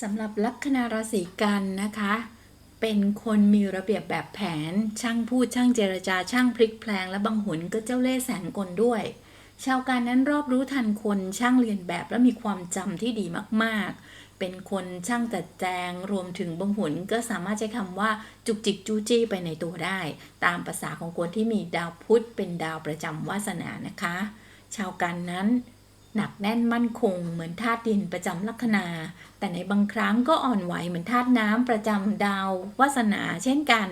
สำหรับลัคนาราศีกันนะคะ เป็นคนมีระเบียบแบบแผน ช่างพูดช่างเจรจาช่างพลิกแพลงและบางหุนก็เจ้าเล่ห์แสนกลด้วย ชาวการนั้นรอบรู้ทันคนช่างเรียนแบบและมีความจำที่ดีมากๆ เป็นคนช่างจัดแจงรวมถึงบางหุนก็สามารถใช้คำว่าจุกจิกจู้จี้ไปในตัวได้ ตามภาษาของคนที่มีดาวพุธเป็นดาวประจำวาสนานะคะ ชาวกันนั้น หนักแน่นมั่นคง เหมือนธาตุดินประจำลัคนา แต่ในบางครั้งก็อ่อนไหวเหมือนธาตุน้ำประจำดาววาสนา เช่นกัน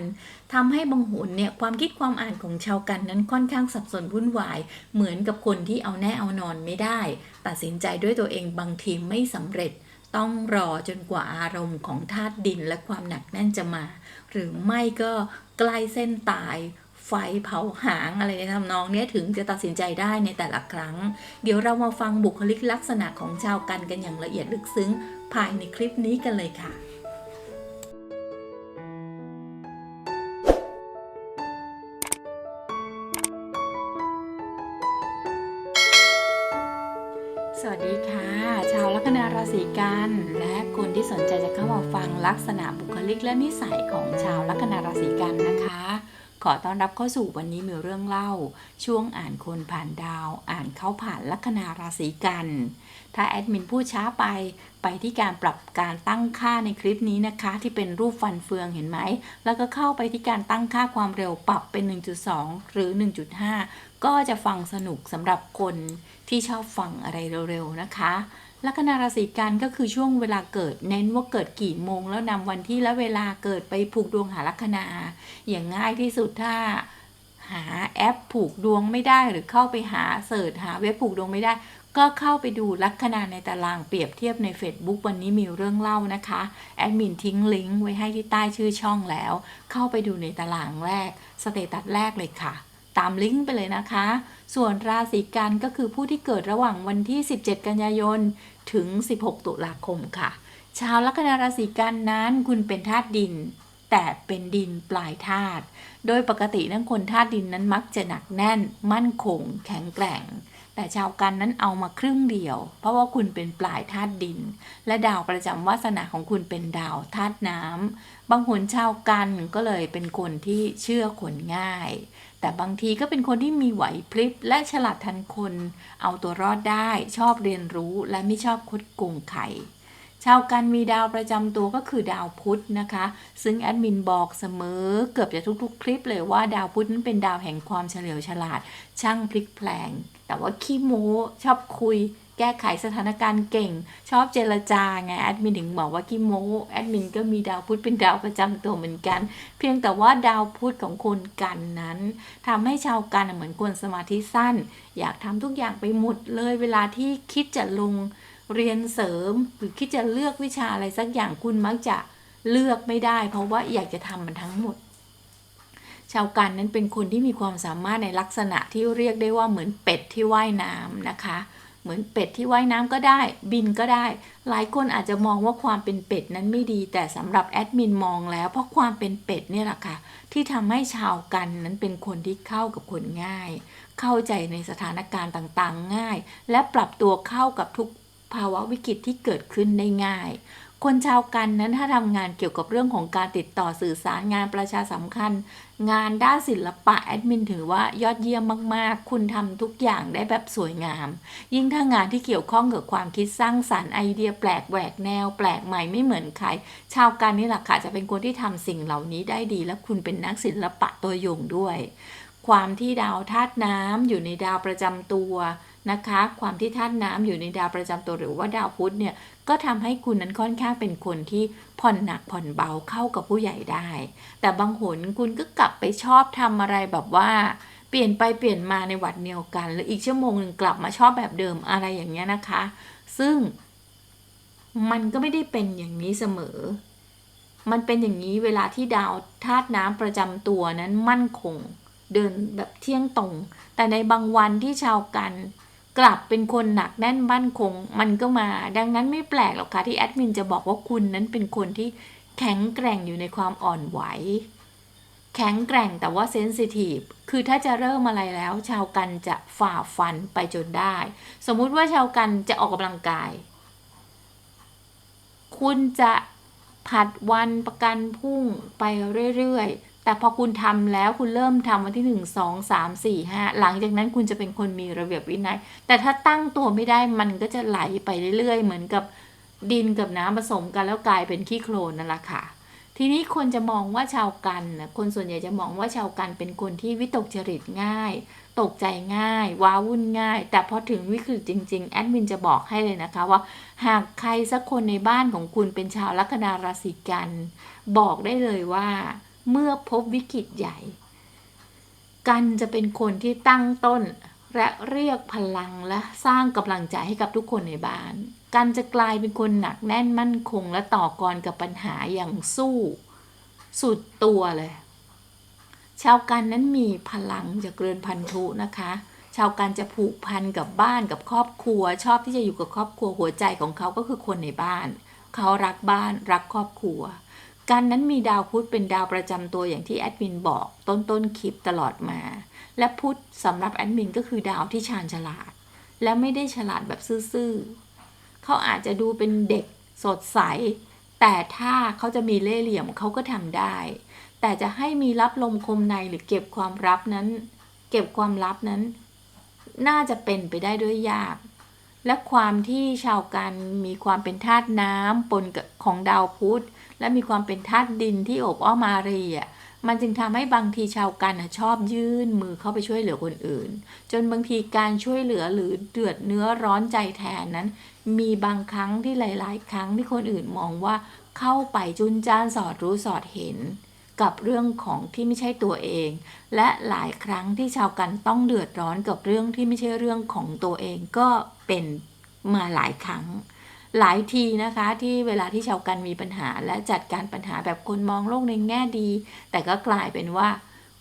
ทำให้บางหุนเนี่ยความคิดความอ่านของชาวกันนั้นค่อนข้างสับสนวุ่นวาย เหมือนกับคนที่เอาแน่เอานอนไม่ได้ ตัดสินใจด้วยตัวเองบางทีไม่สำเร็จ ต้องรอจนกว่าอารมณ์ของธาตุดินและความหนักแน่นจะมา หรือไม่ก็ใกล้เส้นตาย ไฟเผาหางอะไรในทำนองนี้ถึงจะตัดสินใจได้ในแต่ละครั้ง เดี๋ยวเรามาฟังบุคลิกลักษณะของชาวกันกันอย่างละเอียดลึกซึ้ง ภายในคลิปนี้กันเลยค่ะสวัสดีค่ะ ชาวลัคนาราศีกันและคนที่สนใจจะเข้ามาฟังลักษณะบุคลิกและนิสัยของชาวลัคนาราศีกันนะคะ ขอต้อนรับเข้าสู่วันนี้มีเรื่องเล่า ช่วงอ่านคนผ่านดาว อ่านเขาผ่านลัคนาราศีกัน ถ้าแอดมินพูดช้าไปไปที่การปรับการตั้งค่าในคลิปนี้นะคะ ที่เป็นรูปฟันเฟืองเห็นไหม แล้วก็เข้าไปที่การตั้งค่าความเร็วปรับเป็น 1.2 หรือ 1.5 ก็จะฟังสนุกสำหรับคนที่ชอบฟังอะไรเร็วๆนะคะ ลัคนาราศีกันก็คือช่วงเวลาเกิดเน้นว่าเกิดกี่โมง แล้วนำวันที่และเวลาเกิดไปผูกดวงหาลัคนา อย่างง่ายที่สุดถ้าหาแอปผูกดวงไม่ได้หรือเข้าไปหาเสิร์ชหาเว็บผูกดวงไม่ได้ ก็เข้าไปดูลัคนาในตารางเปรียบเทียบใน Facebook วันนี้มีเรื่องเล่านะคะ แอดมินทิ้งลิงก์ไว้ให้ที่ใต้ชื่อช่องแล้ว เข้าไปดูในตารางแรก สเตตัสแรกเลยค่ะ ตามลิงก์ไปเลยนะคะ ส่วนราศีกันก็คือผู้ที่เกิดระหว่างวันที่ 17 กันยายน ถึง 16 ตุลาคมค่ะ ชาวลัคนาราศีกันนั้นคุณเป็นธาตุดิน แต่เป็นดินปลายธาตุ โดยปกตินั้นคนธาตุดินนั้นมักจะหนักแน่น มั่นคง แข็งแกร่ง แต่ชาวกันนั้นเอามาครึ่งเดียว เพราะว่าคุณเป็นปลายธาตุดิน และดาวประจำวาสนาของคุณเป็นดาวธาตุน้ำบางหนชาวกันก็เลยเป็นคนที่เชื่อคนง่าย แต่บางทีก็เป็นคนที่มีไหวพริบและฉลาดทันคน เอาตัวรอดได้ชอบเรียนรู้และไม่ชอบคดโกงไข่ชาวกันมีดาวประจำตัวก็คือดาวพุธนะคะ ซึ่งแอดมินบอกเสมอเกือบจะทุกๆ คลิปเลยว่าดาวพุธนั้นเป็นดาวแห่งความเฉลียวฉลาด ช่างพลิกแพลง แต่ว่าขี้โม้ชอบคุย แก้ไขสถานการณ์เก่ง ชอบเจรจาไงแอดมินถึงบอกว่าขี้โม้แอดมินก็มีดาวพุธเป็นดาวประจำตัวเหมือนกัน เพียงแต่ว่าดาวพุธของคนกันนั้นทำให้ชาวกันเหมือนคนสมาธิสั้น อยากทำทุกอย่างไปหมดเลยเวลาที่คิดจะลงเรียนเสริมหรือคิดจะเลือกวิชาอะไรสักอย่างคุณมักจะเลือกไม่ได้ เพราะว่าอยากจะทำมันทั้งหมดชาวกันนั้นเป็นคนที่มีความสามารถในลักษณะที่เรียกได้ว่าเหมือนเป็ดที่ว่ายน้ำนะคะ เหมือนเป็ดที่ว่ายน้ำก็ได้ บินก็ได้ หลายคนอาจจะมองว่าความเป็นเป็ดนั้นไม่ดี แต่สำหรับแอดมินมองแล้ว เพราะความเป็นเป็ดเนี่ยแหละค่ะที่ทำให้ชาวกันนั้นเป็นคนที่เข้ากับคนง่าย เข้าใจในสถานการณ์ต่างๆ ง่าย และปรับตัวเข้ากับทุกภาวะวิกฤตที่เกิดขึ้นได้ง่าย คนชาวกันนั้นถ้าทำงานเกี่ยวกับเรื่องของการติดต่อสื่อสารงานประชาสัมพันธ์งานด้านศิลปะแอดมินถือว่ายอดเยี่ยมมากๆ คุณทำทุกอย่างได้แบบสวยงาม ยิ่งถ้างานที่เกี่ยวข้องกับความคิดสร้างสารรค์ไอเดียแปลกแหวกแนว แปลกใหม่ไม่เหมือนใคร ชาวกันนี่แหละค่ะจะเป็นคนที่ทำสิ่งเหล่านี้ได้ดี และคุณเป็นนักศิลปะตัวยงด้วย ความที่ดาวธาตุน้ำอยู่ในดาวประจำตัว นะคะ ความที่ธาตุน้ำอยู่ในดาวประจำตัวหรือว่าดาวพุธเนี่ยก็ทำให้คุณนั้นค่อนข้างเป็นคนที่ผ่อนหนักผ่อนเบาเข้ากับผู้ใหญ่ได้ แต่บางหนคุณก็กลับไปชอบทำอะไรแบบว่าเปลี่ยนไปเปลี่ยนมาในวัดเดียวกันหรืออีกชั่วโมงหนึ่งกลับมาชอบแบบเดิมอะไรอย่างเงี้ยนะคะ ซึ่งมันก็ไม่ได้เป็นอย่างนี้เสมอ มันเป็นอย่างนี้เวลาที่ดาวธาตุน้ำประจำตัวนั้นมั่นคง เดินแบบเที่ยงตรง แต่ในบางวันที่ชาวกัน กลับเป็นคนหนักแน่นมั่นคงมันก็มา ดังนั้นไม่แปลกหรอกค่ะที่แอดมินจะบอกว่าคุณนั้นเป็นคนที่แข็งแกร่งอยู่ในความอ่อนไหว แข็งแกร่งแต่ว่าเซนซิทีฟคือถ้าจะเริ่มอะไรแล้ว ชาวกันจะฝ่าฟันไปจนได้ สมมุติว่าชาวกันจะออกกำลังกาย คุณจะผัดวันประกันพุ่งไปเรื่อยๆ แต่พอคุณทำแล้วคุณเริ่มทำวันที่หนึ่งสองสามสี่ห้าหลังจากนั้นคุณจะเป็นคนมีระเบียบวินัย แต่ถ้าตั้งตัวไม่ได้มันก็จะไหลไปเรื่อยๆ เหมือนกับดินกับน้ำผสมกันแล้วกลายเป็นขี้โคลนนั่นแหละค่ะ ทีนี้คนจะมองว่าชาวกันนะคนส่วนใหญ่จะมองว่าชาวกันเป็นคนที่วิตกจริตง่าย ตกใจง่าย ว้าวุ่นง่าย แต่พอถึงวิกฤตจริงๆ แอดมินจะบอกให้เลยนะคะว่า หากใครสักคนในบ้านของคุณเป็นชาวลัคนาราศีกัน บอกได้เลยว่า เมื่อพบวิกฤตใหญ่ กันจะเป็นคนที่ตั้งต้น และเรียกพลังและสร้างกำลังใจให้กับทุกคนในบ้าน กันจะกลายเป็นคนหนักแน่นมั่นคงและต่อกรกับปัญหาอย่างสู้ สุดตัวเลย ชาวกันนั้นมีพลังจากเรือนพันธุนะคะชาวกันจะผูกพันกับบ้านกับครอบครัว ชอบที่จะอยู่กับครอบครัวหัวใจของเขาก็คือคนในบ้าน เขารักบ้านรักครอบครัว กันนั้นมีดาวพุธเป็นดาวประจำตัวอย่างที่แอดมินบอกต้นต้นคลิปตลอดมา และพุธสำหรับแอดมินก็คือดาวที่ชาญฉลาด และไม่ได้ฉลาดแบบซื่อๆเขาอาจจะดูเป็นเด็กสดใส แต่ถ้าเขาจะมีเล่ห์เหลี่ยมเขาก็ทำได้ แต่จะให้มีรับลมคมในหรือเก็บความลับนั้น เก็บความลับนั้น น่าจะเป็นไปได้ด้วยยาก และความที่ชาวกันมีความเป็นธาตุน้ำปนกับของดาวพุธ และมีความเป็นธาตุดินที่อบอ้อมอารีอะมันจึงทำให้บางทีชาวกันชอบยื่นมือเข้าไปช่วยเหลือคนอื่น จนบางทีการช่วยเหลือหรือเดือดเนื้อร้อนใจแทนนั้น มีบางครั้งที่หลาย ๆ ครั้งที่คนอื่นมองว่าเข้าไปจุนจ้านสอดรู้สอดเห็น กับเรื่องของที่ไม่ใช่ตัวเอง และหลายครั้งที่ชาวกันต้องเดือดร้อนกับเรื่องที่ไม่ใช่เรื่องของตัวเองก็เป็นมาหลายครั้ง หลายทีนะคะที่เวลาที่ชาวกันมีปัญหา และจัดการปัญหาแบบคนมองโลกในแง่ดี แต่ก็กลายเป็นว่า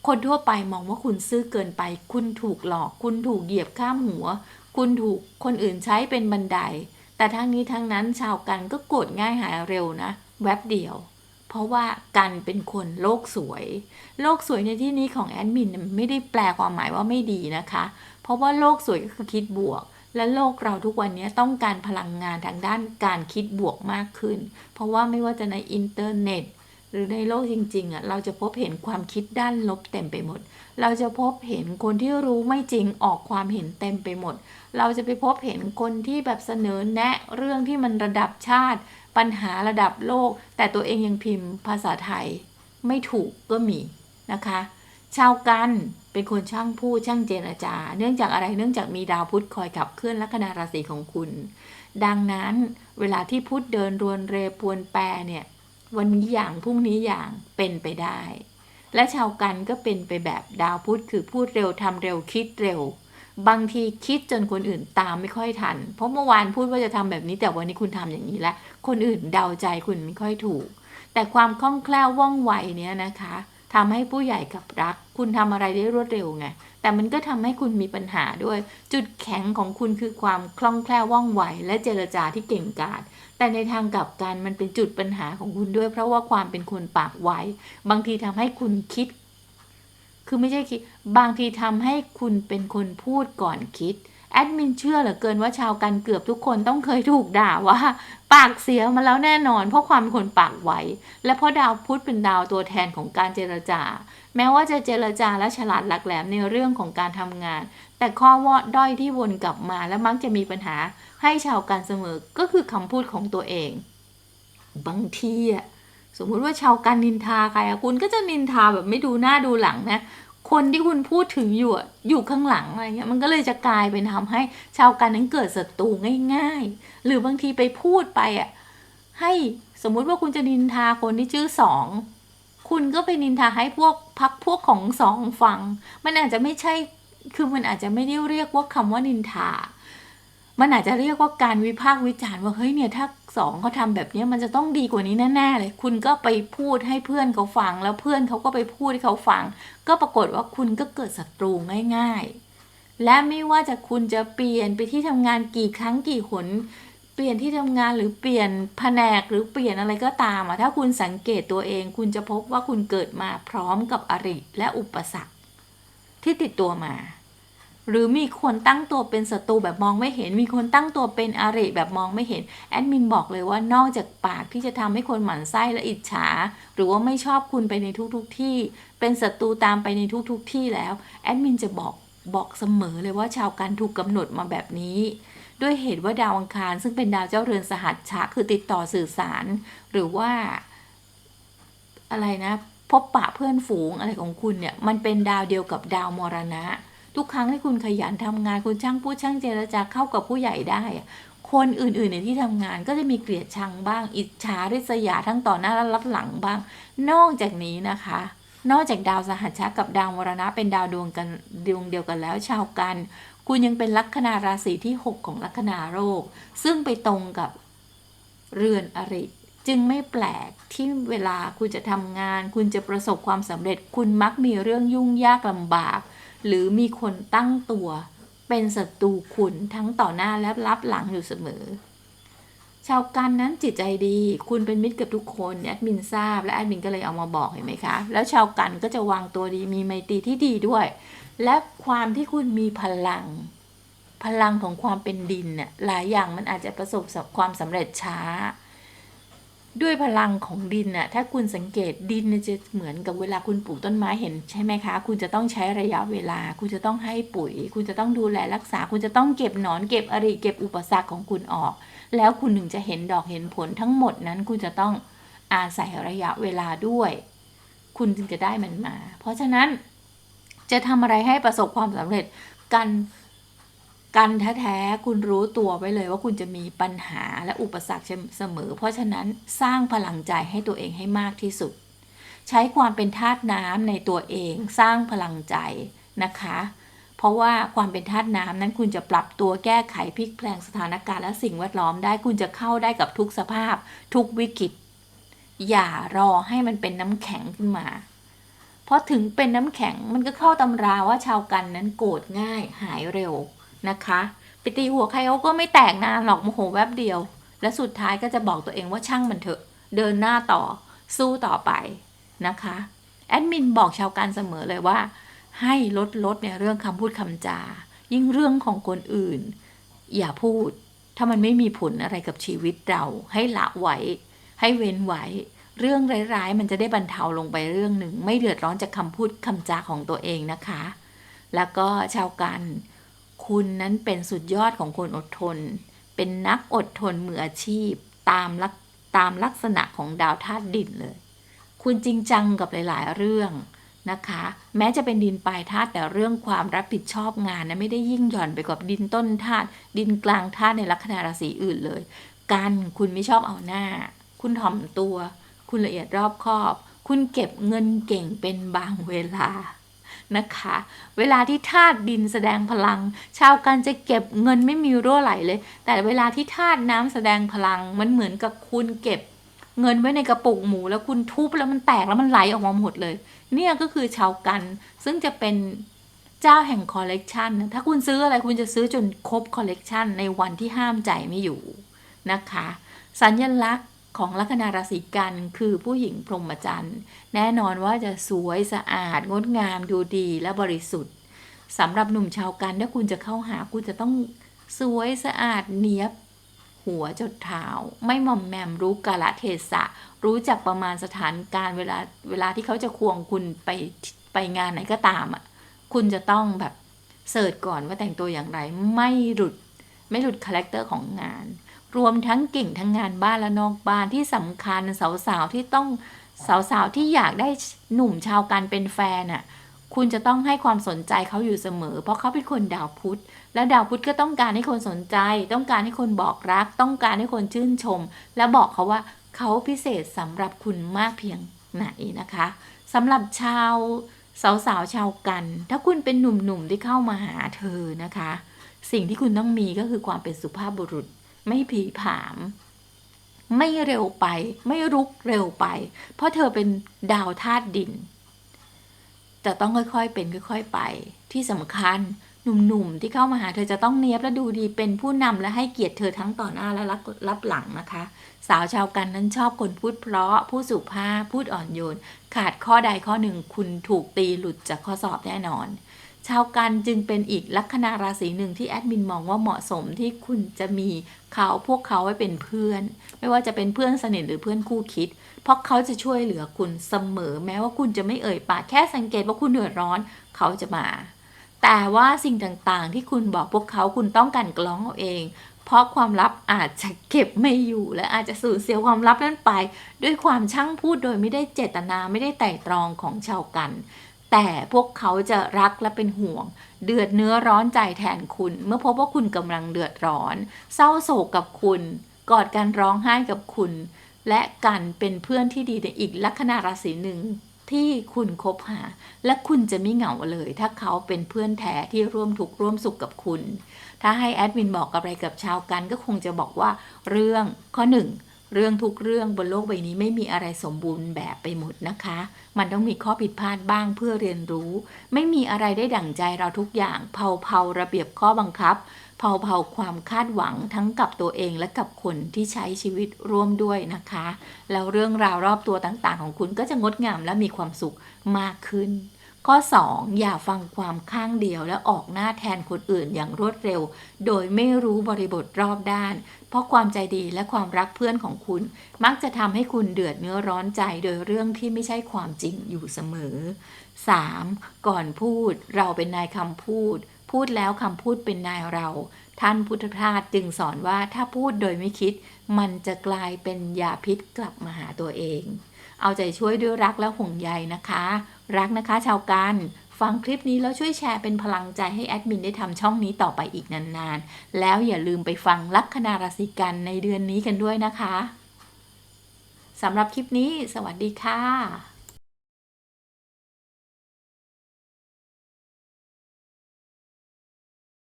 คนทั่วไปมองว่าคุณซื่อเกินไป คุณถูกหลอก คุณถูกเหยียบข้ามหัว คุณถูกคนอื่นใช้เป็นบันได แต่ทั้งนี้ทั้งนั้นชาวกันก็โกรธง่ายหายเร็วนะ แวบเดียว เพราะว่ากันเป็นคนโลกสวย โลกสวยในที่นี้ของแอดมินไม่ได้แปลความหมายว่าไม่ดีนะคะ เพราะว่าโลกสวยก็คือคิดบวก และโลกเราทุกวันนี้ต้องการพลังงานทางด้านการคิดบวกมากขึ้น เพราะว่าไม่ว่าจะในอินเทอร์เน็ต หรือในโลกจริงๆอะเราจะพบเห็นความคิดด้านลบเต็มไปหมด เราจะพบเห็นคนที่รู้ไม่จริงออกความเห็นเต็มไปหมด เราจะไปพบเห็นคนที่แบบเสนอแนะเรื่องที่มันระดับชาติ ปัญหาระดับโลก แต่ตัวเองยังพิมพ์ภาษาไทย ไม่ถูกก็มีนะคะ ชาวกันเป็นคนช่างพูดช่างเจรจา เนื่องจากอะไรเนื่องจากมีดาวพุธคอยขับเคลื่อนลัคนาราศีของคุณ ดังนั้นเวลาที่พุธเดินรวนเรปวนแปรเนี่ย วันนี้อย่างพรุ่งนี้อย่างเป็นไปได้ และชาวกันก็เป็นไปแบบดาวพุธคือพูดเร็วทำเร็วคิดเร็ว บางทีคิดจนคนอื่นตามไม่ค่อยทัน เพราะเมื่อวานพูดว่าจะทำแบบนี้ แต่วันนี้คุณทำอย่างนี้แล้วคนอื่นเดาใจคุณไม่ค่อยถูก แต่ความคล่องแคล่วว่องไวเนี้ยนะคะทำให้ผู้ใหญ่กับรัก คุณทำอะไรได้รวดเร็วไงแต่มันก็ทำให้คุณมีปัญหาด้วย จุดแข็งของคุณคือความคล่องแคล่วว่องไว และเจรจาที่เก่งกาจแต่ในทางกลับกันมันเป็นจุดปัญหาของคุณด้วย เพราะว่าความเป็นคนปากไวบางทีทำให้คุณคิด คือไม่ใช่คิด บางทีทำให้คุณเป็นคนพูดก่อนคิด แอดมินเชื่อเหลือเกินว่าชาวกันเกือบทุกคนต้องเคยถูกด่าว่า ปากเสียมาแล้วแน่นอน เพราะความเป็นคนปากไว และเพราะดาวพุธเป็นดาวตัวแทนของการเจรจา แม้ว่าจะเจรจาและฉลาดหลักแหลมในเรื่องของการทำงาน แต่ข้อว่าด้อยที่วนกลับมาและมักจะมีปัญหาให้ชาวกันเสมอ ก็คือคำพูดของตัวเอง บางทีอะ สมมุติว่าชาวกันนินทาใครอะคุณก็จะนินทาแบบไม่ดูหน้าดูหลังนะ คนที่คุณพูดถึงอยู่อะอยู่ข้างหลังอะไรเงี้ยมันก็เลยจะกลายเป็นทำให้ชาวกันนั้นเกิดศัตรูง่าย ๆ หรือบางทีไปพูดไปอะให้สมมุติว่าคุณจะนินทาคนที่ชื่อสองคุณก็ไปนินทาให้พวกพักพวกของสองฟัง มันอาจจะไม่ใช่คือมันอาจจะไม่ได้เรียกว่าคำว่านินทา มันอาจจะเรียกว่าการวิพากษ์วิจารณ์ว่าเฮ้ยเนี่ยถ้าสองเขาทำแบบนี้มันจะต้องดีกว่านี้แน่ๆเลย คุณก็ไปพูดให้เพื่อนเขาฟัง แล้วเพื่อนเขาก็ไปพูดให้เขาฟัง ก็ปรากฏว่าคุณก็เกิดศัตรูง่าย ๆ และไม่ว่าจะคุณจะเปลี่ยนไปที่ทำงานกี่ครั้งกี่หนเปลี่ยนที่ทำงานหรือเปลี่ยนแผนกหรือเปลี่ยนอะไรก็ตามอะถ้าคุณสังเกตตัวเอง คุณจะพบว่าคุณเกิดมาพร้อมกับอริและอุปสรรคที่ติดตัวมา หรือมีคนตั้งตัวเป็นศัตรูแบบมองไม่เห็น มีคนตั้งตัวเป็นอาริแบบมองไม่เห็น แอดมินบอกเลยว่านอกจากปากที่จะทำให้คนหมั่นไส้และอิจฉา หรือว่าไม่ชอบคุณไปในทุกๆทที่ เป็นศัตรูตามไปในทุกๆทที่แล้ว แอดมินจะบอกบอกเสมอเลยว่าชาวกันถูกกำหนดมาแบบนี้ด้วยเหตุว่าดาวอังคาร ซึ่งเป็นดาวเจ้าเรือนสหัสชะคือติดต่อสื่อสาร หรือว่า อะไรนะ พบปะเพื่อนฝูงอะไรของคุณเนี่ย มันเป็นดาวเดียวกับดาวมรณะ ทุกครั้งที่คุณขยันทำงานคุณช่างพูดช่างเจรจาเข้ากับผู้ใหญ่ได้คนอื่นๆในที่ทำงานก็จะมีเกลียดชังบ้าง อิจฉาริษยาทั้งต่อหน้าและรับหลังบ้าง นอกจากนี้นะคะ นอกจากดาวสหัชชะกับดาวมรณะเป็นดาวดวงกันดวงเดียวกันแล้วชาวกัน คุณยังเป็นลัคนาราศีที่ 6 ของลัคนาโรค ซึ่งไปตรงกับเรือนอริจึงไม่แปลกที่เวลาคุณจะทำงาน คุณจะประสบความสำเร็จ คุณมักมีเรื่องยุ่งยากลำบาก หรือมีคนตั้งตัว เป็นศัตรูคุณทั้งต่อหน้าและรับหลังอยู่เสมอ ชาวกันนั้นจิตใจดี คุณเป็นมิตรกับทุกคนแอดมินทราบและแอดมินก็เลยเอามาบอกเห็นไหมคะ แล้วชาวกันก็จะวางตัวดีมีไมตรีที่ดีด้วย และความที่คุณมีพลัง พลังของความเป็นดินเนี่ยหลายอย่างมันอาจจะประสบความสำเร็จช้า ด้วยพลังของดินน่ะถ้าคุณสังเกตดินจะเหมือนกับเวลาคุณปลูกต้นไม้เห็นใช่ไหมคะ คุณจะต้องใช้ระยะเวลา คุณจะต้องให้ปุ๋ย คุณจะต้องดูแลรักษา คุณจะต้องเก็บหนอนเก็บอริเก็บอุปสรรคของคุณออก แล้วคุณถึงจะเห็นดอกเห็นผลทั้งหมดนั้นคุณจะต้องอาศัยระยะเวลาด้วย คุณจึงจะได้มันมา เพราะฉะนั้นจะทำอะไรให้ประสบความสำเร็จกัน กันแท้ๆคุณรู้ตัวไว้เลยว่าคุณจะมีปัญหาและอุปสรรคเสมอ เพราะฉะนั้นสร้างพลังใจให้ตัวเองให้มากที่สุด ใช้ความเป็นธาตุน้ำในตัวเอง สร้างพลังใจนะคะ เพราะว่าความเป็นธาตุน้ำนั้นคุณจะปรับตัวแก้ไขพลิกแปลงสถานการณ์และสิ่งแวดล้อมได้คุณจะเข้าได้กับทุกสภาพ ทุกวิกฤต อย่ารอให้มันเป็นน้ำแข็งขึ้นมาเพราะถึงเป็นน้ำแข็งมันก็เข้าตำราว่าชาวกันนั้นโกรธง่ายหายเร็ว นะคะไปตีหัวใครเขาก็ไม่แตกนานหรอกโมโหแวบเดียว และสุดท้ายก็จะบอกตัวเองว่าช่างมันเถอะเดินหน้าต่อสู้ต่อไปนะคะแอดมินบอกชาวการเสมอเลยว่า ให้ลดลดในเรื่องคำพูดคำจา ยิ่งเรื่องของคนอื่น อย่าพูด ถ้ามันไม่มีผลอะไรกับชีวิตเรา ให้ละไว้ ให้เว้นไว้ เรื่องร้ายๆ มันจะได้บรรเทาลงไปเรื่องหนึ่ง ไม่เดือดร้อนจากคำพูดคำจาของตัวเองนะคะ แล้วก็ชาวกัน คุณนั้นเป็นสุดยอดของคนอดทน เป็นนักอดทนมืออาชีพ ตามลักตามลักษณะของดาวธาตุดินเลย คุณจริงจังกับหลาย ๆ เรื่องนะคะ แม้จะเป็นดินปลายธาตุแต่เรื่องความรับผิดชอบงานนะไม่ได้ยิ่งหย่อนไปกับดินต้นธาตุดินกลางธาตุในลัคนาราศีอื่นเลยการคุณไม่ชอบเอาหน้า คุณถ่อมตัว คุณละเอียดรอบคอบ คุณเก็บเงินเก่งเป็นบางเวลา นะคะ เวลาที่ธาตุดินแสดงพลัง ชาวกันจะเก็บเงินไม่มีรั่วไหลเลย แต่เวลาที่ธาตุน้ำแสดงพลังมันเหมือนกับคุณเก็บ เงินไว้ในกระปุกหมู แล้วคุณทุบแล้วมันแตกแล้วมันไหลออกมาหมดเลย เนี่ยก็คือชาวกันซึ่งจะเป็นเจ้าแห่งคอลเลกชันถ้าคุณซื้ออะไรคุณจะซื้อจนครบคอลเลกชันในวันที่ห้ามใจไม่อยู่นะคะ สัญญลักษณ์ ของลัคนาราศีกันคือผู้หญิงพรหมจรรย์ แน่นอนว่าจะสวยสะอาด งดงามดูดีและบริสุทธิ์สำหรับหนุ่มชาวกันถ้าคุณจะเข้าหาคุณจะต้องสวยสะอาดเนียบ หัวจดเท้าไม่หม่อมแมมรู้กาลเทศะ รู้จักประมาณสถานการณ์เวลาเวลาที่เขาจะควงคุณไปไปงานไหนก็ตามอะคุณจะต้องแบบเสิร์ชก่อนว่าแต่งตัวอย่างไรไม่หลุดไม่หลุดคาแรคเตอร์ของงาน รวมทั้งเก่งทั้งงานบ้านและนอกบ้านที่สำคัญสาวๆที่ต้องสาวๆที่อยากได้หนุ่มชาวกันเป็นแฟนน่ะคุณจะต้องให้ความสนใจเขาอยู่เสมอ เพราะเขาเป็นคนดาวพุธ และดาวพุธก็ต้องการให้คนสนใจ ต้องการให้คนบอกรัก ต้องการให้คนชื่นชม และบอกเขาว่าเขาพิเศษสำหรับคุณมากเพียงไหนนะคะสำหรับชาวสาวๆชาวกัน ถ้าคุณเป็นหนุ่มๆที่เข้ามาหาเธอนะคะ สิ่งที่คุณต้องมีก็คือความเป็นสุภาพบุรุษ ไม่ผีผาม ไม่เร็วไป ไม่รุกเร็วไป เพราะเธอเป็นดาวธาตุดิน แต่ต้องค่อยๆเป็นค่อย ๆ ไป ที่สำคัญหนุ่มๆที่เข้ามาหาเธอจะต้องเนียบและดูดีเป็นผู้นำและให้เกียรติเธอทั้งต่อหน้าและรับรับหลังนะคะ สาวชาวกันนั้นชอบคนพูดเพราะผู้สุภาพพูดอ่อนโยน ขาดข้อใดข้อหนึ่งคุณถูกตีหลุดจากข้อสอบแน่นอน ชาวกันจึงเป็นอีกลัคนาราศีหนึ่งที่แอดมินมองว่าเหมาะสมที่คุณจะมีเขาพวกเขาไว้เป็นเพื่อน ไม่ว่าจะเป็นเพื่อนสนิทหรือเพื่อนคู่คิด เพราะเขาจะช่วยเหลือคุณเสมอ แม้ว่าคุณจะไม่เอ่ยปากแค่สังเกตว่าคุณเดือดร้อนเขาจะมา แต่ว่าสิ่งต่างๆ ที่คุณบอกพวกเขาคุณต้องกลันกรองเอาเอง เพราะความลับอาจจะเก็บไม่อยู่ และอาจจะสูญเสียความลับนั้นไป ด้วยความช่างพูดโดยไม่ได้เจตนาไม่ได้ไตร่ตรองของชาวกัน แต่พวกเขาจะรักและเป็นห่วง เดือดเนื้อร้อนใจแทนคุณ เมื่อพบว่าคุณกำลังเดือดร้อน เศร้าโศกกับคุณ กอดกันร้องไห้กับคุณ และกันเป็นเพื่อนที่ดีในอีกลัคนาราศีหนึ่งที่คุณคบหา และคุณจะไม่เหงาเลย ถ้าเขาเป็นเพื่อนแท้ที่ร่วมทุกข์ร่วมสุขกับคุณ ถ้าให้แอดมินบอกอะไรกับชาวกันก็คงจะบอกว่าเรื่องข้อหนึ่ง เรื่องทุกเรื่องบนโลกใบนี้ไม่มีอะไรสมบูรณ์แบบไปหมดนะคะ มันต้องมีข้อผิดพลาดบ้างเพื่อเรียนรู้ ไม่มีอะไรได้ดั่งใจเราทุกอย่างเผาเผาระเบียบข้อบังคับเผาเผาความคาดหวังทั้งกับตัวเองและกับคนที่ใช้ชีวิตร่วมด้วยนะคะ แล้วเรื่องราวรอบตัวต่างๆ ของคุณก็จะงดงามและมีความสุขมากขึ้น ข้อ 2 อย่าฟังความข้างเดียวและออกหน้าแทนคนอื่นอย่างรวดเร็ว โดยไม่รู้บริบทรอบด้าน เพราะความใจดีและความรักเพื่อนของคุณ มักจะทำให้คุณเดือดเนื้อร้อนใจโดยเรื่องที่ไม่ใช่ความจริงอยู่เสมอ 3. ก่อนพูดเราเป็นนายคำพูด พูดแล้วคำพูดเป็นนายเรา ท่านพุทธทาสจึงสอนว่าถ้าพูดโดยไม่คิด มันจะกลายเป็นยาพิษกลับมาหาตัวเอง เอาใจช่วยด้วยรักและห่วงใยนะคะ รักนะคะ ชาวกันฟังคลิปนี้แล้วช่วยแชร์เป็นพลังใจให้แอดมินได้ทำช่องนี้ต่อไปอีกนานๆ แล้วอย่าลืมไปฟังลัคนาราศีกันในเดือนนี้กันด้วยนะคะสำหรับคลิปนี้ สวัสดีค่ะ